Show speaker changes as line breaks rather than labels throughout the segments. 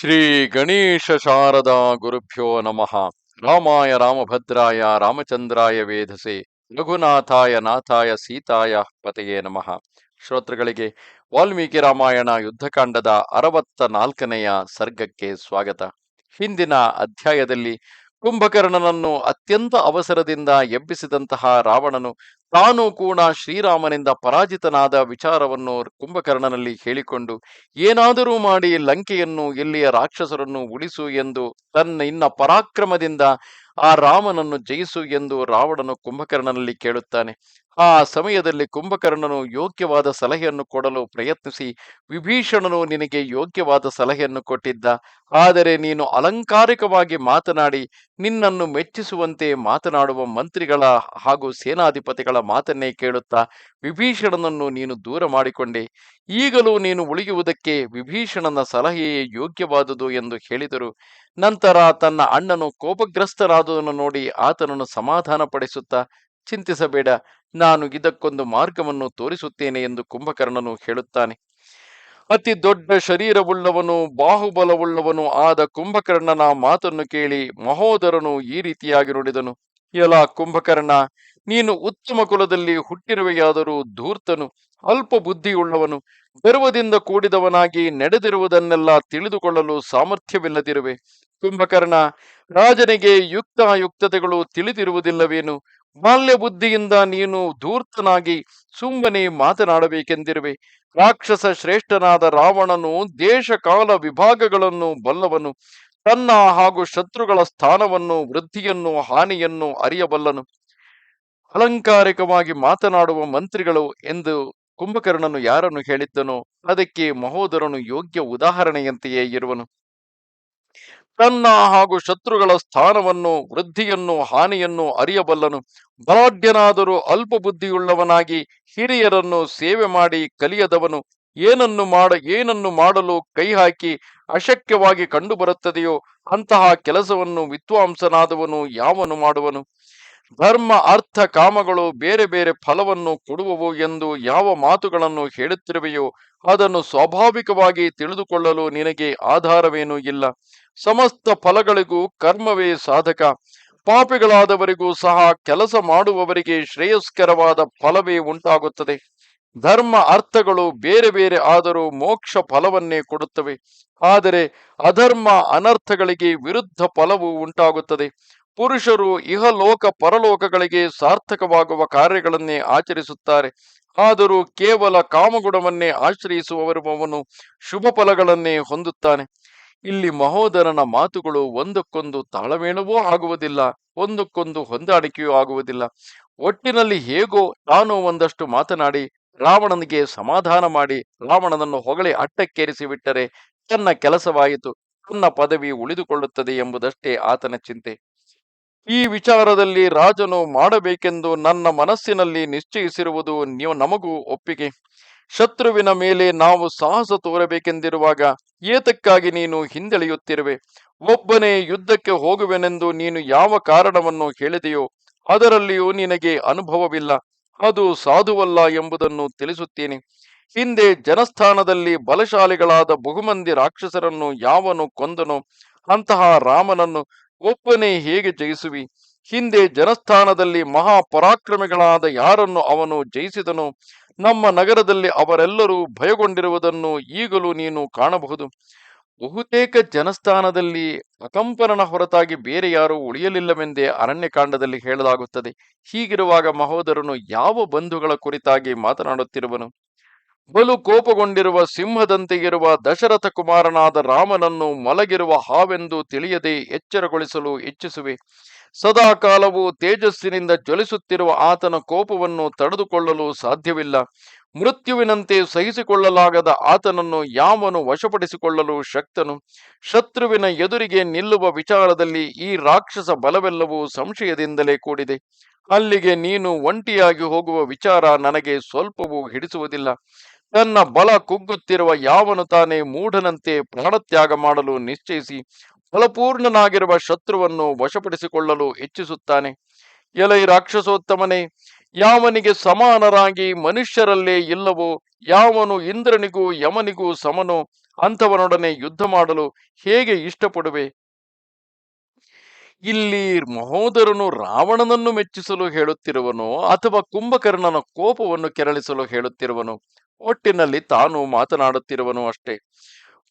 ಶ್ರೀ ಗಣೇಶ ಶಾರದಾ ಗುರುಭ್ಯೋ ನಮಃ. ರಾಮಾಯ ರಾಮಭದ್ರಾಯ ರಾಮಚಂದ್ರಾಯ ವೇಧಸೆ ರಘುನಾಥಾಯ ನಾಥಾಯ ಸೀತಾಯ ಪತೆಯೇ ನಮಃ. ಶ್ರೋತೃಗಳಿಗೆ ವಾಲ್ಮೀಕಿ ರಾಮಾಯಣ ಯುದ್ಧಕಾಂಡದ ಅರವತ್ತ ನಾಲ್ಕನೆಯ ಸರ್ಗಕ್ಕೆ ಸ್ವಾಗತ. ಹಿಂದಿನ ಅಧ್ಯಾಯದಲ್ಲಿ ಕುಂಭಕರ್ಣನನ್ನು ಅತ್ಯಂತ ಅವಸರದಿಂದ ಎಬ್ಬಿಸಿದಂತಹ ರಾವಣನು ತಾನು ಕೂಡ ಶ್ರೀರಾಮನಿಂದ ಪರಾಜಿತನಾದ ವಿಚಾರವನ್ನು ಕುಂಭಕರ್ಣನಲ್ಲಿ ಹೇಳಿಕೊಂಡು, ಏನಾದರೂ ಮಾಡಿ ಲಂಕೆಯನ್ನು ಇಲ್ಲಿಯ ರಾಕ್ಷಸರನ್ನು ಉಳಿಸು ಎಂದು ತನ್ನ ಇನ್ನ ಪರಾಕ್ರಮದಿಂದ ಆ ರಾಮನನ್ನು ಜಯಿಸು ಎಂದು ರಾವಣನು ಕುಂಭಕರ್ಣನಲ್ಲಿ ಕೇಳುತ್ತಾನೆ. ಆ ಸಮಯದಲ್ಲಿ ಕುಂಭಕರ್ಣನು ಯೋಗ್ಯವಾದ ಸಲಹೆಯನ್ನು ಕೊಡಲು ಪ್ರಯತ್ನಿಸಿ, ವಿಭೀಷಣನು ನಿನಗೆ ಯೋಗ್ಯವಾದ ಸಲಹೆಯನ್ನು ಕೊಟ್ಟಿದ್ದ. ಆದರೆ ನೀನು ಅಲಂಕಾರಿಕವಾಗಿ ಮಾತನಾಡಿ, ನಿನ್ನನ್ನು ಮೆಚ್ಚಿಸುವಂತೆ ಮಾತನಾಡುವ ಮಂತ್ರಿಗಳ ಹಾಗೂ ಸೇನಾಧಿಪತಿಗಳ ಮಾತನ್ನೇ ಕೇಳುತ್ತಾ ವಿಭೀಷಣನನ್ನು ನೀನು ದೂರ ಮಾಡಿಕೊಂಡೆ. ಈಗಲೂ ನೀನು ಉಳಿಯುವುದಕ್ಕೆ ವಿಭೀಷಣನ ಸಲಹೆಯೇ ಯೋಗ್ಯವಾದುದು ಎಂದು ಹೇಳಿದರು. ನಂತರ ತನ್ನ ಅಣ್ಣನು ಕೋಪಗ್ರಸ್ತರಾದುದನ್ನು ನೋಡಿ ಆತನನ್ನು ಸಮಾಧಾನಪಡಿಸುತ್ತಾ ಚಿಂತಿಸಬೇಡ. ನಾನು ಇದಕ್ಕೊಂದು ಮಾರ್ಗವನ್ನು ತೋರಿಸುತ್ತೇನೆ ಎಂದು ಕುಂಭಕರ್ಣನು ಹೇಳುತ್ತಾನೆ. ಅತಿ ದೊಡ್ಡ ಶರೀರವುಳ್ಳವನು, ಬಾಹುಬಲವುಳ್ಳವನು ಆದ ಕುಂಭಕರ್ಣನ ಮಾತನ್ನು ಕೇಳಿ ಮಹೋದರನು ಈ ರೀತಿಯಾಗಿ ನುಡಿದನು. ಎಲ ಕುಂಭಕರ್ಣ, ನೀನು ಉತ್ತಮ ಕುಲದಲ್ಲಿ ಹುಟ್ಟಿರುವೆಯಾದರೂ ಧೂರ್ತನು, ಅಲ್ಪ ಬುದ್ಧಿಯುಳ್ಳವನು, ಗರ್ವದಿಂದ ಕೂಡಿದವನಾಗಿ ನಡೆದಿರುವುದನ್ನೆಲ್ಲ ತಿಳಿದುಕೊಳ್ಳಲು ಸಾಮರ್ಥ್ಯವಿಲ್ಲದಿರುವೆ. ಕುಂಭಕರ್ಣ ರಾಜನಿಗೆ ಯುಕ್ತಾಯುಕ್ತತೆಗಳು ತಿಳಿದಿರುವುದಿಲ್ಲವೇನು? ಬಾಲ್ಯ ಬುದ್ಧಿಯಿಂದ ನೀನು ಧೂರ್ತನಾಗಿ ಸುಮ್ಮನೆ ಮಾತನಾಡಬೇಕೆಂದಿರುವೆ. ರಾಕ್ಷಸ ಶ್ರೇಷ್ಠನಾದ ರಾವಣನು ದೇಶಕಾಲ ವಿಭಾಗಗಳನ್ನು ಬಲ್ಲವನು. ತನ್ನ ಹಾಗೂ ಶತ್ರುಗಳ ಸ್ಥಾನವನ್ನು, ವೃದ್ಧಿಯನ್ನು, ಹಾನಿಯನ್ನು ಅರಿಯಬಲ್ಲನು. ಅಲಂಕಾರಿಕವಾಗಿ ಮಾತನಾಡುವ ಮಂತ್ರಿಗಳು ಎಂದು ಕುಂಭಕರ್ಣನು ಯಾರನ್ನು ಹೇಳಿದ್ದನೋ, ಅದಕ್ಕೆ ಮಹೋದರನು ಯೋಗ್ಯ ಉದಾಹರಣೆಯಂತೆಯೇ ಇರುವನು. ತನ್ನ ಹಾಗೂ ಶತ್ರುಗಳ ಸ್ಥಾನವನ್ನು, ವೃದ್ಧಿಯನ್ನು, ಹಾನಿಯನ್ನು ಅರಿಯಬಲ್ಲನು. ಬಲಾಢ್ಯನಾದರೂ ಅಲ್ಪ ಬುದ್ಧಿಯುಳ್ಳವನಾಗಿ ಹಿರಿಯರನ್ನು ಸೇವೆ ಮಾಡಿ ಕಲಿಯದವನು. ಏನನ್ನು ಮಾಡ, ಏನನ್ನು ಮಾಡಲು ಕೈ ಹಾಕಿ ಅಶಕ್ಯವಾಗಿ ಕಂಡುಬರುತ್ತದೆಯೋ ಅಂತಹ ಕೆಲಸವನ್ನು ವಿದ್ವಾಂಸನಾದವನು ಯಾವನು ಮಾಡುವನು? ಧರ್ಮ, ಅರ್ಥ, ಕಾಮಗಳು ಬೇರೆ ಬೇರೆ ಫಲವನ್ನು ಕೊಡುವವು ಎಂದು ಯಾವ ಮಾತುಗಳನ್ನು ಹೇಳುತ್ತಿರುವೆಯೋ ಅದನ್ನು ಸ್ವಾಭಾವಿಕವಾಗಿ ತಿಳಿದುಕೊಳ್ಳಲು ನಿನಗೆ ಆಧಾರವೇನೂ ಇಲ್ಲ. ಸಮಸ್ತ ಫಲಗಳಿಗೂ ಕರ್ಮವೇ ಸಾಧಕ. ಪಾಪಿಗಳಾದವರಿಗೂ ಸಹ ಕೆಲಸ ಮಾಡುವವರಿಗೆ ಶ್ರೇಯಸ್ಕರವಾದ ಫಲವೇ ಉಂಟಾಗುತ್ತದೆ. ಧರ್ಮ ಅರ್ಥಗಳು ಬೇರೆ ಬೇರೆ ಆದರೂ ಮೋಕ್ಷ ಫಲವನ್ನೇ ಕೊಡುತ್ತವೆ. ಆದರೆ ಅಧರ್ಮ ಅನರ್ಥಗಳಿಗೆ ವಿರುದ್ಧ ಫಲವು ಉಂಟಾಗುತ್ತದೆ. ಪುರುಷರು ಇಹಲೋಕ ಪರಲೋಕಗಳಿಗೆ ಸಾರ್ಥಕವಾಗುವ ಕಾರ್ಯಗಳನ್ನೇ ಆಚರಿಸುತ್ತಾರೆ. ಆದರೂ ಕೇವಲ ಕಾಮಗುಣವನ್ನೇ ಆಶ್ರಯಿಸುವವರುವವನು ಶುಭ ಫಲಗಳನ್ನೇ ಹೊಂದುತ್ತಾನೆ. ಇಲ್ಲಿ ಮಹೋದರನ ಮಾತುಗಳು ಒಂದಕ್ಕೊಂದು ತಾಳಮೇಳವೂ ಆಗುವುದಿಲ್ಲ, ಒಂದಕ್ಕೊಂದು ಹೊಂದಾಣಿಕೆಯೂ ಆಗುವುದಿಲ್ಲ. ಒಟ್ಟಿನಲ್ಲಿ ಹೇಗೋ ತಾನು ಒಂದಷ್ಟು ಮಾತನಾಡಿ, ರಾವಣನಿಗೆ ಸಮಾಧಾನ ಮಾಡಿ, ರಾವಣನನ್ನು ಹೊಗಳಿ ಅಟ್ಟಕ್ಕೇರಿಸಿ ಬಿಟ್ಟರೆ ತನ್ನ ಕೆಲಸವಾಯಿತು, ತನ್ನ ಪದವಿ ಉಳಿದುಕೊಳ್ಳುತ್ತದೆ ಎಂಬುದಷ್ಟೇ ಆತನ ಚಿಂತೆ. ಈ ವಿಚಾರದಲ್ಲಿ ರಾಜನು ಮಾಡಬೇಕೆಂದು ನನ್ನ ಮನಸ್ಸಿನಲ್ಲಿ ನಿಶ್ಚಯಿಸಿರುವುದು ನೀವು ನಮಗೂ ಒಪ್ಪಿಗೆ. ಶತ್ರುವಿನ ಮೇಲೆ ನಾವು ಸಾಹಸ ತೋರಬೇಕೆಂದಿರುವಾಗ ಏತಕ್ಕಾಗಿ ನೀನು ಹಿಂದೆಳೆಯುತ್ತಿರುವೆ? ಒಬ್ಬನೇ ಯುದ್ಧಕ್ಕೆ ಹೋಗುವೆನೆಂದು ನೀನು ಯಾವ ಕಾರಣವನ್ನು ಹೇಳಿದೆಯೋ, ಅದರಲ್ಲಿಯೂ ನಿನಗೆ ಅನುಭವವಿಲ್ಲ. ಅದು ಸಾಧುವಲ್ಲ ಎಂಬುದನ್ನು ತಿಳಿಸುತ್ತೇನೆ. ಹಿಂದೆ ಜನಸ್ಥಾನದಲ್ಲಿ ಬಲಶಾಲಿಗಳಾದ ಬಹುಮಂದಿ ರಾಕ್ಷಸರನ್ನು ಯಾವನು ಕೊಂದನೋ, ಅಂತಹ ರಾಮನನ್ನು ಒಬ್ಬನೇ ಹೇಗೆ ಜಯಿಸುವಿ? ಹಿಂದೆ ಜನಸ್ಥಾನದಲ್ಲಿ ಮಹಾಪರಾಕ್ರಮಿಗಳಾದ ಯಾರನ್ನು ಅವನು ಜಯಿಸಿದನೋ ನಮ್ಮ ನಗರದಲ್ಲಿ ಅವರೆಲ್ಲರೂ ಭಯಗೊಂಡಿರುವುದನ್ನು ಈಗಲೂ ನೀನು ಕಾಣಬಹುದು. ಬಹುತೇಕ ಜನಸ್ಥಾನದಲ್ಲಿ ಅಕಂಪನನ ಹೊರತಾಗಿ ಬೇರೆ ಯಾರೂ ಉಳಿಯಲಿಲ್ಲವೆಂದೇ ಅರಣ್ಯಕಾಂಡದಲ್ಲಿ ಹೇಳಲಾಗುತ್ತದೆ. ಹೀಗಿರುವಾಗ ಮಹೋದರನು ಯಾವ ಬಂಧುಗಳ ಕುರಿತಾಗಿ ಮಾತನಾಡುತ್ತಿರುವನು? ಬಲು ಕೋಪಗೊಂಡಿರುವ ಸಿಂಹದಂತೆ ಇರುವ ದಶರಥ ಕುಮಾರನಾದ ರಾಮನನ್ನು ಮಲಗಿರುವ ಹಾವೆಂದು ತಿಳಿಯದೆ ಎಚ್ಚರಗೊಳಿಸಲು ಇಚ್ಛಿಸುವೆ. ಸದಾ ಕಾಲವು ತೇಜಸ್ಸಿನಿಂದ ಜ್ವಲಿಸುತ್ತಿರುವ ಆತನ ಕೋಪವನ್ನು ತಡೆದುಕೊಳ್ಳಲು ಸಾಧ್ಯವಿಲ್ಲ. ಮೃತ್ಯುವಿನಂತೆ ಸಹಿಸಿಕೊಳ್ಳಲಾಗದ ಆತನನ್ನು ಯಾವನು ವಶಪಡಿಸಿಕೊಳ್ಳಲು ಶಕ್ತನು. ಶತ್ರುವಿನ ಎದುರಿಗೆ ನಿಲ್ಲುವ ವಿಚಾರದಲ್ಲಿ ಈ ರಾಕ್ಷಸ ಬಲವೆಲ್ಲವೂ ಸಂಶಯದಿಂದಲೇ ಕೂಡಿದೆ. ಅಲ್ಲಿಗೆ ನೀನು ಒಂಟಿಯಾಗಿ ಹೋಗುವ ವಿಚಾರ ನನಗೆ ಸ್ವಲ್ಪವೂ ಹಿಡಿಸುವುದಿಲ್ಲ. ತನ್ನ ಬಲ ಕುಗ್ಗುತ್ತಿರುವ ಯಾವನು ತಾನೇ ಮೂಢನಂತೆ ಪ್ರಾಣತ್ಯಾಗ ಮಾಡಲು ನಿಶ್ಚಯಿಸಿ. ಫಲಪೂರ್ಣನಾಗಿರುವ ಶತ್ರುವನ್ನು ವಶಪಡಿಸಿಕೊಳ್ಳಲು ಇಚ್ಛಿಸುತ್ತಾನೆ. ಎಲೈ ರಾಕ್ಷಸೋತ್ತಮನೇ, ಯಾವನಿಗೆ ಸಮಾನರಾಗಿ ಮನುಷ್ಯರಲ್ಲೇ ಇಲ್ಲವೋ, ಯಾವನು ಇಂದ್ರನಿಗೂ ಯಮನಿಗೂ ಸಮನೋ, ಅಂಥವನೊಡನೆ ಯುದ್ಧ ಮಾಡಲು ಹೇಗೆ ಇಷ್ಟಪಡುವೆ? ಇಲ್ಲಿ ಮಹೋದರನು ರಾವಣನನ್ನು ಮೆಚ್ಚಿಸಲು ಹೇಳುತ್ತಿರುವನು, ಅಥವಾ ಕುಂಭಕರ್ಣನ ಕೋಪವನ್ನು ಕೆರಳಿಸಲು ಹೇಳುತ್ತಿರುವನು, ಒಟ್ಟಿನಲ್ಲಿ ತಾನು ಮಾತನಾಡುತ್ತಿರುವನು ಅಷ್ಟೇ.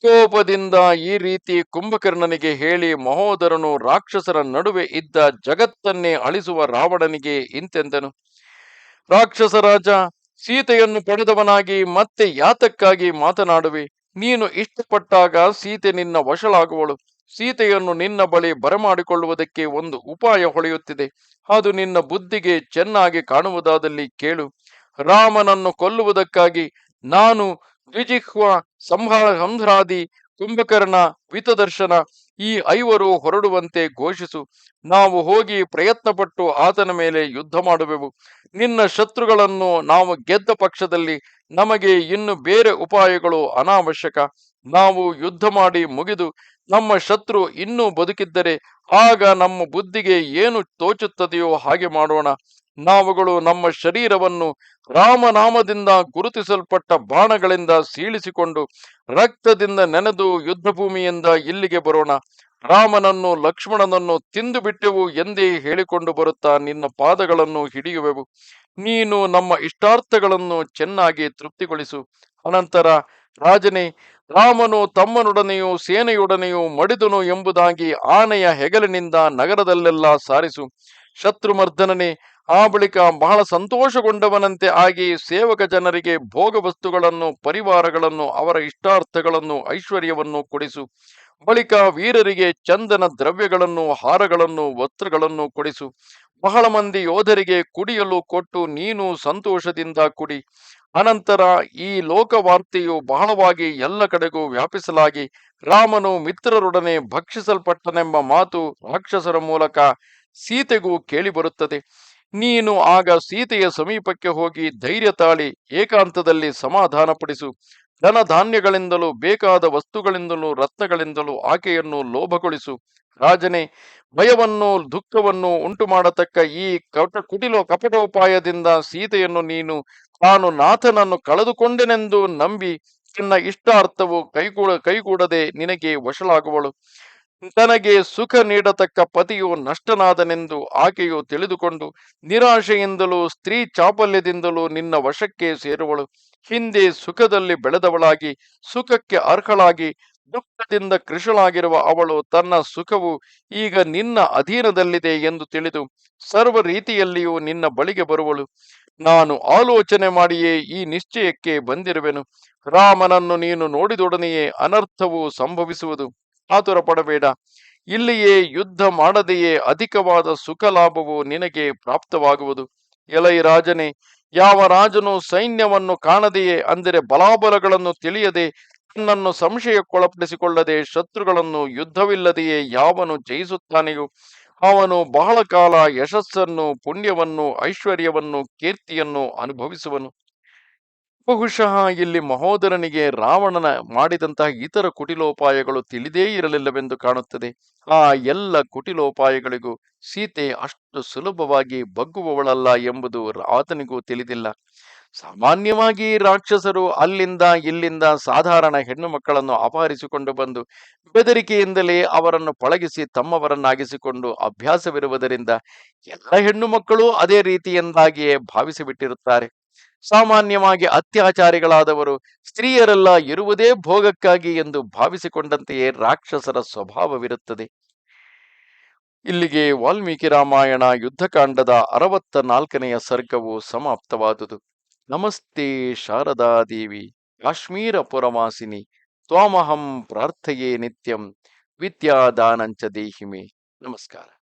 ಕೋಪದಿಂದ ಈ ರೀತಿ ಕುಂಭಕರ್ಣನಿಗೆ ಹೇಳಿ ಮಹೋದರನು ರಾಕ್ಷಸರ ನಡುವೆ ಇದ್ದ ಜಗತ್ತನ್ನೇ ಅಳಿಸುವ ರಾವಣನಿಗೆ ಇಂತೆಂದನು. ರಾಕ್ಷಸ ರಾಜ, ಸೀತೆಯನ್ನು ಪಡೆದವನಾಗಿ ಮತ್ತೆ ಯಾತಕ್ಕಾಗಿ ಮಾತನಾಡುವೆ? ನೀನು ಇಷ್ಟಪಟ್ಟಾಗ ಸೀತೆ ನಿನ್ನ ವಶಳಾಗುವಳು. ಸೀತೆಯನ್ನು ನಿನ್ನ ಬಳಿ ಬರಮಾಡಿಕೊಳ್ಳುವುದಕ್ಕೆ ಒಂದು ಉಪಾಯ ಹೊಳೆಯುತ್ತಿದೆ. ಅದು ನಿನ್ನ ಬುದ್ಧಿಗೆ ಚೆನ್ನಾಗಿ ಕಾಣುವುದಾದಲ್ಲಿ ಕೇಳು. ರಾಮನನ್ನು ಕೊಲ್ಲುವುದಕ್ಕಾಗಿ ನಾನು ದ್ವಿಜಿಹ್ವ ಸಂಹಾರ ಸಂಹ್ರಾದಿ ಕುಂಭಕರ್ಣ ವಿತದರ್ಶನ ಈ ಐವರು ಹೊರಡುವಂತೆ ಘೋಷಿಸು. ನಾವು ಹೋಗಿ ಪ್ರಯತ್ನಪಟ್ಟು ಆತನ ಮೇಲೆ ಯುದ್ಧ ಮಾಡುವೆವು. ನಿನ್ನ ಶತ್ರುಗಳನ್ನು ನಾವು ಗೆದ್ದ ಪಕ್ಷದಲ್ಲಿ ನಮಗೆ ಇನ್ನು ಬೇರೆ ಉಪಾಯಗಳು ಅನಾವಶ್ಯಕ. ನಾವು ಯುದ್ಧ ಮಾಡಿ ಮುಗಿದು ನಮ್ಮ ಶತ್ರು ಇನ್ನೂ ಬದುಕಿದ್ದರೆ ಆಗ ನಮ್ಮ ಬುದ್ಧಿಗೆ ಏನು ತೋಚುತ್ತದೆಯೋ ಹಾಗೆ ಮಾಡೋಣ. ನಾವುಗಳು ನಮ್ಮ ಶರೀರವನ್ನು ರಾಮನಾಮದಿಂದ ಗುರುತಿಸಲ್ಪಟ್ಟ ಬಾಣಗಳಿಂದ ಸೀಳಿಸಿಕೊಂಡು ರಕ್ತದಿಂದ ನೆನೆದು ಯುದ್ಧ ಭೂಮಿಯಿಂದ ಇಲ್ಲಿಗೆ ಬರೋಣ. ರಾಮನನ್ನು ಲಕ್ಷ್ಮಣನನ್ನು ತಿಂದು ಬಿಟ್ಟೆವು ಎಂದೇ ಹೇಳಿಕೊಂಡು ಬರುತ್ತಾ ನಿನ್ನ ಪಾದಗಳನ್ನು ಹಿಡಿಯುವೆವು. ನೀನು ನಮ್ಮ ಇಷ್ಟಾರ್ಥಗಳನ್ನು ಚೆನ್ನಾಗಿ ತೃಪ್ತಿಗೊಳಿಸು. ಅನಂತರ ರಾಜನೇ, ರಾಮನು ತಮ್ಮನೊಡನೆಯೂ ಸೇನೆಯೊಡನೆಯೂ ಮಡಿದನು ಎಂಬುದಾಗಿ ಆನೆಯ ಹೆಗಲಿನಿಂದ ನಗರದಲ್ಲೆಲ್ಲ ಸಾರಿಸು. ಶತ್ರುಮರ್ದನನೇ ಆ ಬಳಿಕ ಬಹಳ ಸಂತೋಷಗೊಂಡವನಂತೆ ಆಗಿ ಸೇವಕ ಜನರಿಗೆ ಭೋಗ ವಸ್ತುಗಳನ್ನು ಪರಿವಾರಗಳನ್ನು, ಅವರ ಇಷ್ಟಾರ್ಥಗಳನ್ನು, ಐಶ್ವರ್ಯವನ್ನು ಕೊಡಿಸು. ಬಳಿಕ ವೀರರಿಗೆ ಚಂದನ ದ್ರವ್ಯಗಳನ್ನು, ಹಾರಗಳನ್ನು, ವಸ್ತ್ರಗಳನ್ನು ಕೊಡಿಸು. ಬಹಳ ಮಂದಿ ಯೋಧರಿಗೆ ಕುಡಿಯಲು ಕೊಟ್ಟು ನೀನು ಸಂತೋಷದಿಂದ ಕುಡಿ. ಅನಂತರ ಈ ಲೋಕವಾರ್ತೆಯು ಬಹಳವಾಗಿ ಎಲ್ಲ ಕಡೆಗೂ ವ್ಯಾಪಿಸಲಾಗಿ ರಾಮನು ಮಿತ್ರರೊಡನೆ ಭಕ್ಷಿಸಲ್ಪಟ್ಟನೆಂಬ ಮಾತು ರಾಕ್ಷಸರ ಮೂಲಕ ಸೀತೆಗೂ ಕೇಳಿಬರುತ್ತದೆ. ನೀನು ಆಗ ಸೀತೆಯ ಸಮೀಪಕ್ಕೆ ಹೋಗಿ ಧೈರ್ಯ ತಾಳಿ ಏಕಾಂತದಲ್ಲಿ ಸಮಾಧಾನಪಡಿಸು. ಧನ ಧಾನ್ಯಗಳಿಂದಲೂ ಬೇಕಾದ ವಸ್ತುಗಳಿಂದಲೂ ರತ್ನಗಳಿಂದಲೂ ಆಕೆಯನ್ನು ಲೋಭಗೊಳಿಸು. ರಾಜನೇ, ಭಯವನ್ನು ದುಃಖವನ್ನು ಉಂಟು ಮಾಡತಕ್ಕ ಈ ಕಟ ಕುಟಿಲೋ ಕಪಟೋಪಾಯದಿಂದ ಸೀತೆಯನ್ನು ನೀನು, ತಾನು ನಾಥನನ್ನು ಕಳೆದುಕೊಂಡೆನೆಂದು ನಂಬಿ, ನಿನ್ನ ಇಷ್ಟಾರ್ಥವು ಕೈಗೂಡ ಕೈಗೂಡದೆ ನಿನಗೆ ವಶಳಾಗುವಳು. ತನಗೆ ಸುಖ ನೀಡತಕ್ಕ ಪತಿಯು ನಷ್ಟನಾದನೆಂದು ಆಕೆಯು ತಿಳಿದುಕೊಂಡು ನಿರಾಶೆಯಿಂದಲೂ, ಸ್ತ್ರೀ ಚಾಪಲ್ಯದಿಂದಲೂ ನಿನ್ನ ವಶಕ್ಕೆ ಸೇರುವಳು. ಹಿಂದೆ ಸುಖದಲ್ಲಿ ಬೆಳೆದವಳಾಗಿ, ಸುಖಕ್ಕೆ ಅರ್ಹಳಾಗಿ, ದುಃಖದಿಂದ ಕೃಷಳಾಗಿರುವ ಅವಳು ತನ್ನ ಸುಖವು ಈಗ ನಿನ್ನ ಅಧೀನದಲ್ಲಿದೆ ಎಂದು ತಿಳಿದು ಸರ್ವ ರೀತಿಯಲ್ಲಿಯೂ ನಿನ್ನ ಬಳಿಗೆ ಬರುವಳು. ನಾನು ಆಲೋಚನೆ ಮಾಡಿಯೇ ಈ ನಿಶ್ಚಯಕ್ಕೆ ಬಂದಿರುವೆನು. ರಾಮನನ್ನು ನೀನು ನೋಡಿದೊಡನೆಯೇ ಅನರ್ಥವು ಸಂಭವಿಸುವುದು. ಆತುರ ಪಡಬೇಡ. ಇಲ್ಲಿಯೇ ಯುದ್ಧ ಮಾಡದೆಯೇ ಅಧಿಕವಾದ ಸುಖ ಲಾಭವು ನಿನಗೆ ಪ್ರಾಪ್ತವಾಗುವುದು. ಎಲೈ ರಾಜನೇ, ಯಾವ ರಾಜನು ಸೈನ್ಯವನ್ನು ಕಾಣದೆಯೇ ಅಂದರೆ ಬಲಾಬಲಗಳನ್ನು ತಿಳಿಯದೆ ತನ್ನನ್ನು ಸಂಶಯಕ್ಕೊಳಪಡಿಸಿಕೊಳ್ಳದೆ ಶತ್ರುಗಳನ್ನು ಯುದ್ಧವಿಲ್ಲದೆಯೇ ಯಾವನು ಜಯಿಸುತ್ತಾನೆಯೋ, ಅವನು ಬಹಳ ಕಾಲ ಯಶಸ್ಸನ್ನು ಪುಣ್ಯವನ್ನು ಐಶ್ವರ್ಯವನ್ನು ಕೀರ್ತಿಯನ್ನು ಅನುಭವಿಸುವನು. ಬಹುಶಃ ಇಲ್ಲಿ ಮಹೋದರನಿಗೆ ರಾವಣನ ಮಾಡಿದಂತಹ ಇತರ ಕುಟಿಲೋಪಾಯಗಳು ತಿಳಿದೇ ಇರಲಿಲ್ಲವೆಂದು ಕಾಣುತ್ತದೆ. ಆ ಎಲ್ಲ ಕುಟಿಲೋಪಾಯಗಳಿಗೂ ಸೀತೆ ಅಷ್ಟು ಸುಲಭವಾಗಿ ಬಗ್ಗುವವಳಲ್ಲ ಎಂಬುದು ಆತನಿಗೂ ತಿಳಿದಿಲ್ಲ. ಸಾಮಾನ್ಯವಾಗಿ ರಾಕ್ಷಸರು ಅಲ್ಲಿಂದ ಇಲ್ಲಿಂದ ಸಾಧಾರಣ ಹೆಣ್ಣು ಮಕ್ಕಳನ್ನು ಅಪಹರಿಸಿಕೊಂಡು ಬಂದು ಬೆದರಿಕೆಯಿಂದಲೇ ಅವರನ್ನು ಪಳಗಿಸಿ ತಮ್ಮವರನ್ನಾಗಿಸಿಕೊಂಡು ಅಭ್ಯಾಸವಿರುವುದರಿಂದ ಎಲ್ಲ ಹೆಣ್ಣು ಮಕ್ಕಳು ಅದೇ ರೀತಿಯಿಂದಾಗಿಯೇ ಭಾವಿಸಿಬಿಟ್ಟಿರುತ್ತಾರೆ. ಸಾಮಾನ್ಯವಾಗಿ ಅತ್ಯಾಚಾರಿಗಳಾದವರು ಸ್ತ್ರೀಯರೆಲ್ಲ ಇರುವುದೇ ಭೋಗಕ್ಕಾಗಿ ಎಂದು ಭಾವಿಸಿಕೊಂಡಂತೆಯೇ ರಾಕ್ಷಸರ ಸ್ವಭಾವವಿರುತ್ತದೆ. ಇಲ್ಲಿಗೆ ವಾಲ್ಮೀಕಿ ರಾಮಾಯಣ ಯುದ್ಧಕಾಂಡದ ಅರವತ್ತ ನಾಲ್ಕನೆಯ ಸರ್ಗವು ಸಮಾಪ್ತವಾದುದು. ನಮಸ್ತೆ ಶಾರದಾದೇವಿ, ಕಾಶ್ಮೀರ ಪುರವಾಸಿನಿ, ತ್ವಾಮಹಂ ಪ್ರಾರ್ಥಯೇ ನಿತ್ಯಂ, ವಿದ್ಯಾದಾನಂಚ ದೇಹಿಮೆ. ನಮಸ್ಕಾರ.